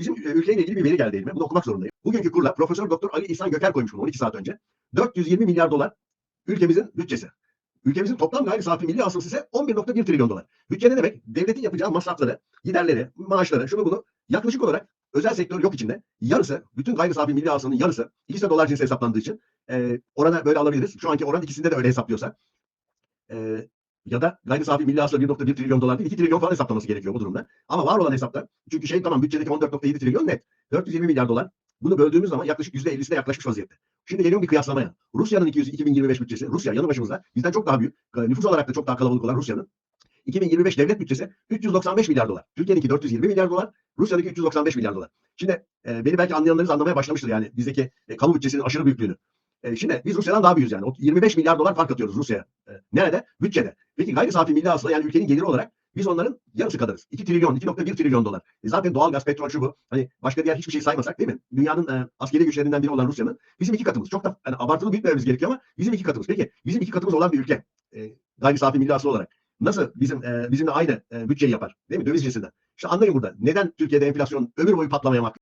bizim e, ülkeyle ilgili bir veri geldi elime. Bunu okumak zorundayım. Bugünkü kurla Profesör Doktor Ali İhsan Göker koymuş bunu 12 saat önce. 420 milyar dolar ülkemizin bütçesi. Ülkemizin toplam gayri safi milli hasılası ise 11.1 trilyon dolar. Bütçe ne demek? Devletin yapacağı masrafları, giderleri, maaşları, şunu bunu yaklaşık olarak özel sektör yok içinde. Yarısı, bütün gayri safi milli hasılanın yarısı, ikisi de dolar cinsi hesaplandığı için e, orana böyle alabiliriz. Şu anki oran ikisinde de öyle hesaplıyorsak. E, ya da gayri safi milli hasıla 1.1 trilyon dolar değil 2 trilyon falan hesaplaması gerekiyor bu durumda. Ama var olan hesapta çünkü şey tamam bütçedeki 14.7 trilyon net. 420 milyar dolar. Bunu böldüğümüz zaman yaklaşık %50'sine yaklaşmış vaziyette. Şimdi geliyorum bir kıyaslamaya. Rusya'nın 200, 2025 bütçesi, Rusya yanı başımızda bizden çok daha büyük. e, Nüfus olarak da çok daha kalabalık olan Rusya'nın 2025 devlet bütçesi 395 milyar dolar. Türkiye'ninki 420 milyar dolar, Rusya'daki 395 milyar dolar. Şimdi e, beni belki anlayanlarınız anlamaya başlamıştır yani bizdeki e, kamu bütçesinin aşırı büyüklüğünü. E, şimdi biz Rusya'dan daha büyüğüz yani. O 25 milyar dolar fark atıyoruz Rusya'ya. E, nerede? Bütçede. Peki gayri safi milli hasıla yani ülkenin geliri olarak biz onların yarısı kadarız. 2 trilyon, 2.1 trilyon dolar. E, zaten doğalgaz, petrol şu bu. Hani başka diğer hiçbir şey saymasak değil mi? Dünyanın e, askeri güçlerinden biri olan Rusya'nın bizim iki katımız. Çok da yani abartılı büyütmememiz gerekiyor ama bizim iki katımız. Peki bizim iki katımız olan bir ülke e, gayri safi milli hasıla olarak nasıl bizim e, bizimle aynı e, bütçeyi yapar? Değil mi? Döviz cinsinden. İşte anlayın burada. Neden Türkiye'de enflasyon ömür boyu patlamaya mahkum?